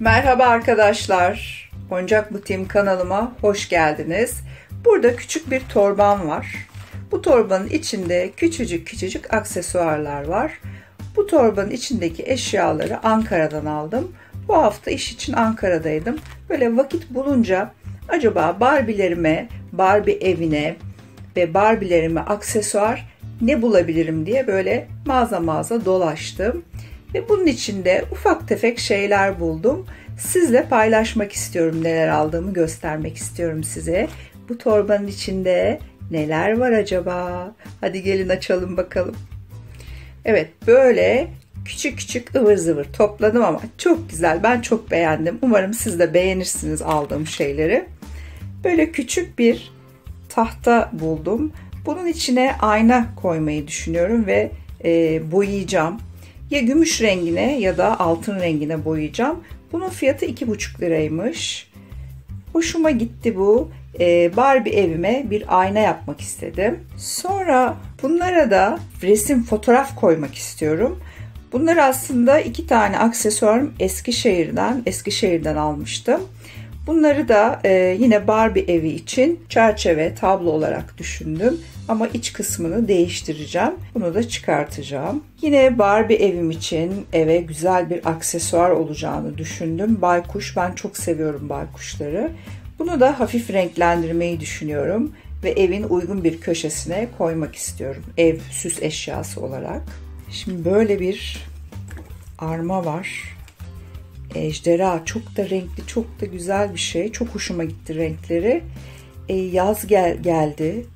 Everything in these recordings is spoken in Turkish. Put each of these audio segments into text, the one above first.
Merhaba arkadaşlar. Boncak Butiğim kanalıma hoş geldiniz. Burada küçük bir torbam var. Bu torbanın içinde küçücük küçücük aksesuarlar var. Bu torbanın içindeki eşyaları Ankara'dan aldım. Bu hafta iş için Ankara'daydım. Böyle vakit bulunca acaba Barbie'lerime, Barbie evine ve Barbie'lerime aksesuar ne bulabilirim diye böyle mağaza mağaza dolaştım. Ve bunun içinde ufak tefek şeyler buldum. Sizle paylaşmak istiyorum neler aldığımı göstermek istiyorum size. Bu torbanın içinde neler var acaba? Hadi gelin açalım bakalım. Evet böyle küçük küçük ıvır zıvır topladım ama çok güzel. Ben çok beğendim. Umarım siz de beğenirsiniz aldığım şeyleri. Böyle küçük bir tahta buldum. Bunun içine ayna koymayı düşünüyorum ve e, boyayacağım. Ya gümüş rengine ya da altın rengine boyayacağım. Bunun fiyatı 2,5 liraymış. Hoşuma gitti bu. Ee, Barbie evime bir ayna yapmak istedim. Sonra bunlara da resim fotoğraf koymak istiyorum. Bunlar aslında iki tane aksesuarım Eskişehir'den, Eskişehir'den almıştım. Bunları da e, yine Barbie evi için çerçeve, tablo olarak düşündüm. Ama iç kısmını değiştireceğim. Bunu da çıkartacağım. Yine Barbie evim için eve güzel bir aksesuar olacağını düşündüm. Baykuş, ben çok seviyorum baykuşları. Bunu da hafif renklendirmeyi düşünüyorum ve evin uygun bir köşesine koymak istiyorum. Ev süs eşyası olarak. Şimdi böyle bir arma var ejderha çok da renkli çok da güzel bir şey. Çok hoşuma gitti renkleri. E, yaz gel geldi.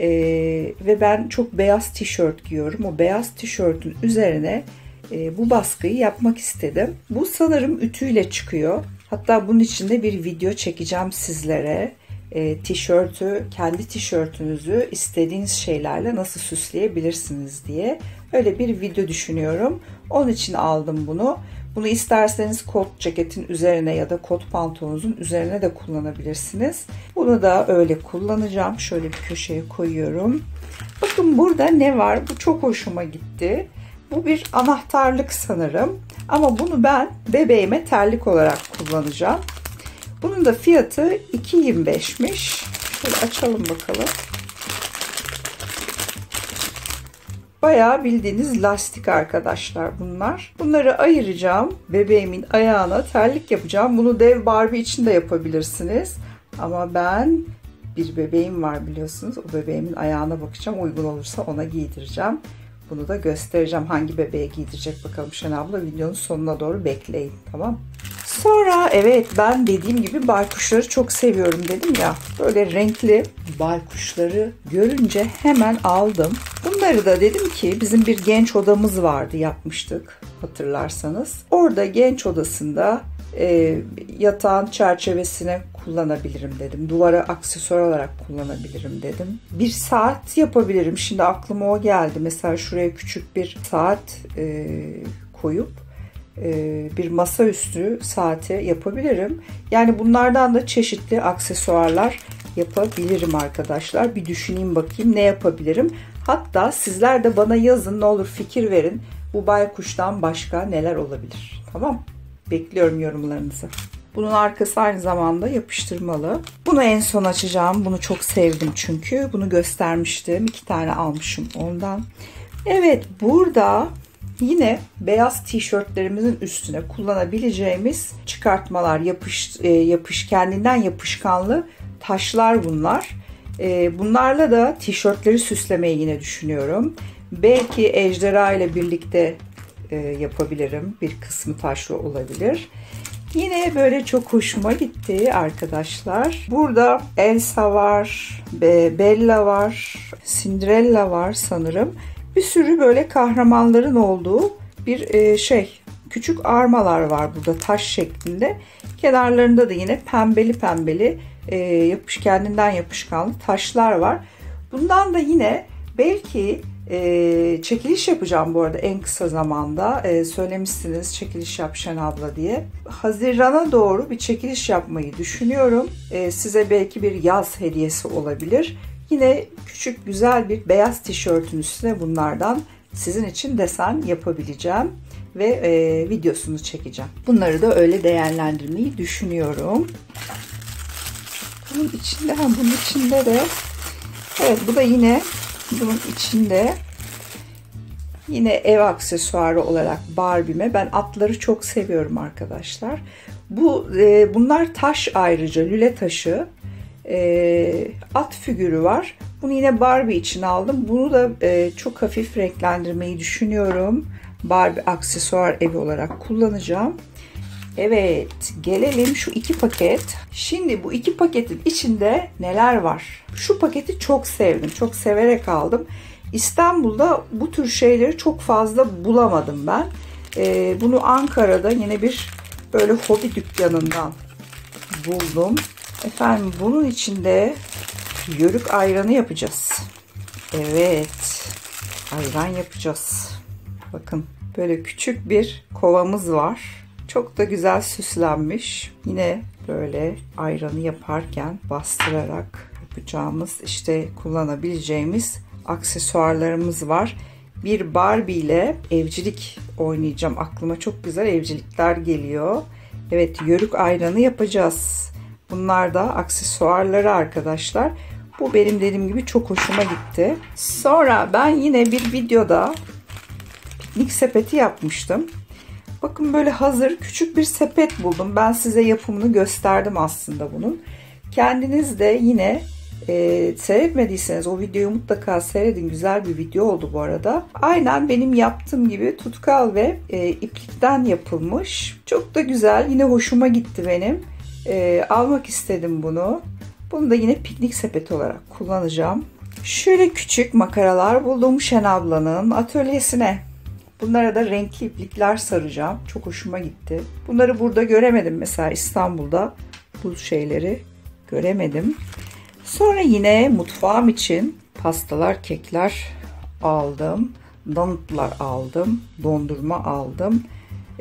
E, ve ben çok beyaz tişört giyiyorum. O beyaz tişörtün üzerine e, bu baskıyı yapmak istedim. Bu sanırım ütüyle çıkıyor. Hatta bunun içinde bir video çekeceğim sizlere. E, tişörtü kendi tişörtünüzü istediğiniz şeylerle nasıl süsleyebilirsiniz diye. Öyle bir video düşünüyorum. Onun için aldım bunu bunu isterseniz kot ceketin üzerine ya da kot pantolonunuzun üzerine de kullanabilirsiniz. Bunu da öyle kullanacağım. Şöyle bir köşeye koyuyorum. Bakın burada ne var? Bu çok hoşuma gitti. Bu bir anahtarlık sanırım. Ama bunu ben bebeğime terlik olarak kullanacağım. Bunun da fiyatı 2.25'miş. Şöyle açalım bakalım. Bayağı bildiğiniz lastik arkadaşlar bunlar. Bunları ayıracağım. Bebeğimin ayağına terlik yapacağım. Bunu dev Barbie için de yapabilirsiniz. Ama ben bir bebeğim var biliyorsunuz. O bebeğimin ayağına bakacağım. Uygun olursa ona giydireceğim. Bunu da göstereceğim. Hangi bebeğe giydirecek bakalım Şen abla. Videonun sonuna doğru bekleyin. Tamam Sonra evet ben dediğim gibi baykuşları çok seviyorum dedim ya. Böyle renkli baykuşları görünce hemen aldım. Bunları da dedim ki bizim bir genç odamız vardı yapmıştık hatırlarsanız. Orada genç odasında e, yatağın çerçevesine kullanabilirim dedim. Duvara aksesuar olarak kullanabilirim dedim. Bir saat yapabilirim. Şimdi aklıma o geldi. Mesela şuraya küçük bir saat e, koyup bir masaüstü saati yapabilirim. Yani bunlardan da çeşitli aksesuarlar yapabilirim arkadaşlar. Bir düşüneyim bakayım ne yapabilirim. Hatta sizler de bana yazın ne olur fikir verin. Bu baykuştan başka neler olabilir? Tamam Bekliyorum yorumlarınızı. Bunun arkası aynı zamanda yapıştırmalı. Bunu en son açacağım. Bunu çok sevdim çünkü. Bunu göstermiştim. İki tane almışım ondan. Evet burada Yine beyaz tişörtlerimizin üstüne kullanabileceğimiz çıkartmalar, yapış, e, yapış kendinden yapışkanlı taşlar bunlar. E, bunlarla da tişörtleri süslemeyi yine düşünüyorum. Belki ejderha ile birlikte e, yapabilirim. Bir kısmı taşlı olabilir. Yine böyle çok hoşuma gitti arkadaşlar. Burada Elsa var, Bella var, Cinderella var sanırım bir sürü böyle kahramanların olduğu bir e, şey küçük armalar var burada taş şeklinde. Kenarlarında da yine pembeli pembeli e, yapış kendinden yapışkanlı taşlar var. Bundan da yine belki e, çekiliş yapacağım bu arada en kısa zamanda. E, söylemişsiniz çekiliş yap Şen abla diye. Hazirana doğru bir çekiliş yapmayı düşünüyorum. E, size belki bir yaz hediyesi olabilir. Yine küçük güzel bir beyaz tişörtün üstüne bunlardan sizin için desen yapabileceğim. ve e, videosunu çekeceğim. Bunları da öyle değerlendirmeyi düşünüyorum. Bunun içinde, ha, bunun içinde de evet bu da yine bunun içinde yine ev aksesuarı olarak Barbie'me ben atları çok seviyorum arkadaşlar. Bu e, bunlar taş ayrıca lüle taşı e, at figürü var. Bunu yine Barbie için aldım. Bunu da e, çok hafif renklendirmeyi düşünüyorum. Barbie aksesuar evi olarak kullanacağım. Evet gelelim şu iki paket. Şimdi bu iki paketin içinde neler var? Şu paketi çok sevdim. Çok severek aldım. İstanbul'da bu tür şeyleri çok fazla bulamadım ben. Ee, bunu Ankara'da yine bir böyle hobi dükkanından buldum. Efendim bunun içinde yörük ayranı yapacağız. Evet. Ayran yapacağız. Bakın böyle küçük bir kovamız var. Çok da güzel süslenmiş. Yine böyle ayranı yaparken bastırarak yapacağımız işte kullanabileceğimiz aksesuarlarımız var. Bir Barbie ile evcilik oynayacağım. Aklıma çok güzel evcilikler geliyor. Evet yörük ayranı yapacağız. Bunlar da aksesuarları arkadaşlar. Bu benim dediğim gibi çok hoşuma gitti. Sonra ben yine bir videoda piknik sepeti yapmıştım. Bakın böyle hazır küçük bir sepet buldum. Ben size yapımını gösterdim aslında bunun. Kendiniz de yine e, seyretmediyseniz o videoyu mutlaka seyredin. Güzel bir video oldu bu arada. Aynen benim yaptığım gibi tutkal ve e, iplikten yapılmış. Çok da güzel. Yine hoşuma gitti benim. E, almak istedim bunu. Bunu da yine piknik sepeti olarak kullanacağım. Şöyle küçük makaralar buldum Şen ablanın atölyesine. Bunlara da renkli iplikler saracağım. Çok hoşuma gitti. Bunları burada göremedim mesela İstanbul'da bu şeyleri göremedim. Sonra yine mutfağım için pastalar, kekler aldım. Donutlar aldım. Dondurma aldım.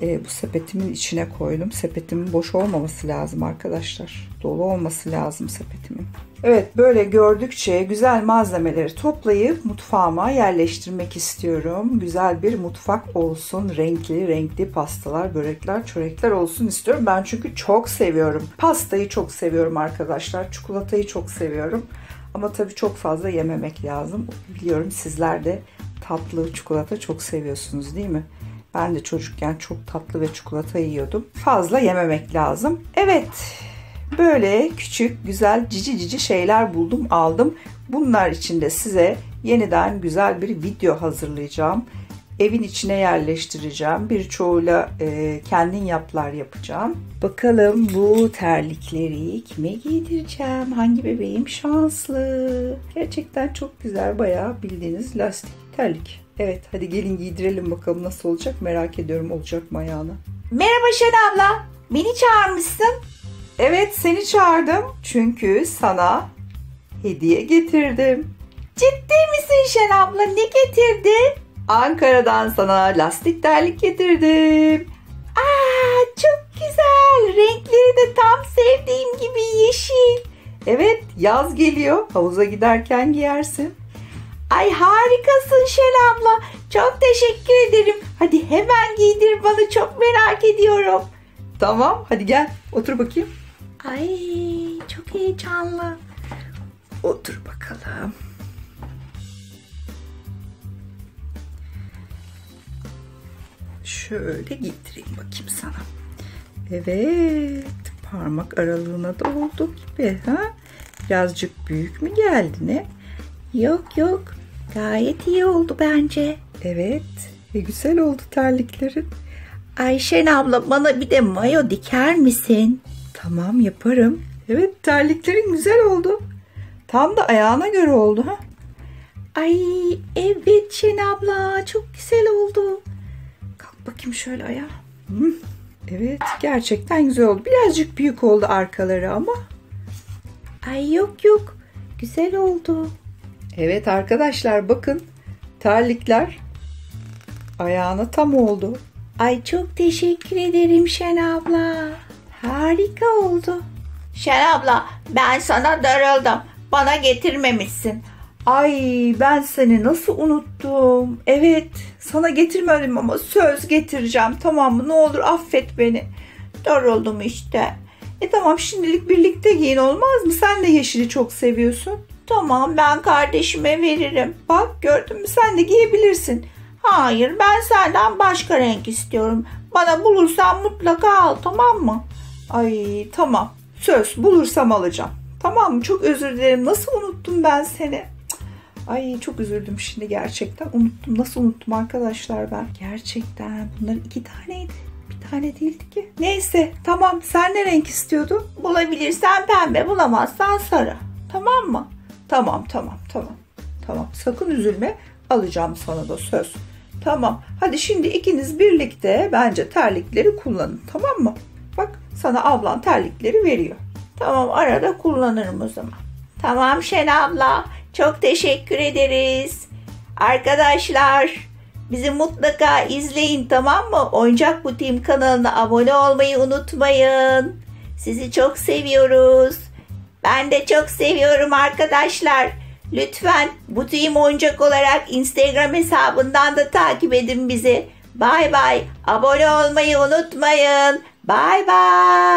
E, bu sepetimin içine koydum. Sepetimin boş olmaması lazım arkadaşlar. Dolu olması lazım sepetimin. Evet böyle gördükçe güzel malzemeleri toplayıp mutfağıma yerleştirmek istiyorum. Güzel bir mutfak olsun. Renkli renkli pastalar, börekler, çörekler olsun istiyorum. Ben çünkü çok seviyorum. Pastayı çok seviyorum arkadaşlar. Çikolatayı çok seviyorum. Ama tabii çok fazla yememek lazım. Biliyorum sizler de tatlı çikolata çok seviyorsunuz değil mi? Ben de çocukken çok tatlı ve çikolata yiyordum. Fazla yememek lazım. Evet. Böyle küçük, güzel, cici cici şeyler buldum, aldım. Bunlar için de size yeniden güzel bir video hazırlayacağım. Evin içine yerleştireceğim. Birçoğuyla e, kendin yaplar yapacağım. Bakalım bu terlikleri kime giydireceğim? Hangi bebeğim şanslı? Gerçekten çok güzel, bayağı bildiğiniz lastik terlik. Evet hadi gelin giydirelim bakalım nasıl olacak merak ediyorum olacak mı ayağına. Merhaba Şen abla. Beni çağırmışsın. Evet seni çağırdım çünkü sana hediye getirdim. Ciddi misin Şen abla? Ne getirdin? Ankara'dan sana lastik terlik getirdim. Aa çok güzel. Renkleri de tam sevdiğim gibi yeşil. Evet yaz geliyor havuza giderken giyersin. Ay harikasın Şen abla. Çok teşekkür ederim. Hadi hemen giydir bana çok merak ediyorum. Tamam hadi gel otur bakayım. Ay çok heyecanlı. Otur bakalım. Şöyle giydireyim bakayım sana. Evet parmak aralığına da oldu gibi ha? Birazcık büyük mü geldi ne? Yok yok gayet iyi oldu bence. Evet ve güzel oldu terliklerin. Ayşen abla bana bir de mayo diker misin? Tamam yaparım. Evet terliklerin güzel oldu. Tam da ayağına göre oldu ha. Ay evet Şen abla çok güzel oldu. Kalk bakayım şöyle ayağa. Hı. Evet gerçekten güzel oldu. Birazcık büyük oldu arkaları ama. Ay yok yok güzel oldu. Evet arkadaşlar bakın terlikler ayağına tam oldu. Ay çok teşekkür ederim Şen abla. Harika oldu. Şen abla ben sana darıldım. Bana getirmemişsin. Ay ben seni nasıl unuttum. Evet sana getirmedim ama söz getireceğim tamam mı? Ne olur affet beni. Yoruldum işte. E tamam şimdilik birlikte giyin olmaz mı? Sen de yeşili çok seviyorsun. Tamam ben kardeşime veririm. Bak gördün mü sen de giyebilirsin. Hayır ben senden başka renk istiyorum. Bana bulursan mutlaka al tamam mı? Ay tamam söz bulursam alacağım. Tamam mı? Çok özür dilerim. Nasıl unuttum ben seni? Ay çok üzüldüm şimdi gerçekten. Unuttum. Nasıl unuttum arkadaşlar ben? Gerçekten bunların iki taneydi. Bir tane değildi ki. Neyse tamam. Sen ne renk istiyordun? Bulabilirsen pembe bulamazsan sarı. Tamam mı? Tamam tamam tamam. Tamam sakın üzülme. Alacağım sana da söz. Tamam. Hadi şimdi ikiniz birlikte bence terlikleri kullanın. Tamam mı? Bak sana ablan terlikleri veriyor. Tamam arada kullanırım o zaman. Tamam Şen abla. Çok teşekkür ederiz. Arkadaşlar bizi mutlaka izleyin tamam mı? Oyuncak Butiğim kanalına abone olmayı unutmayın. Sizi çok seviyoruz. Ben de çok seviyorum arkadaşlar. Lütfen Butiğim Oyuncak olarak Instagram hesabından da takip edin bizi. Bay bay. Abone olmayı unutmayın. Bay bay.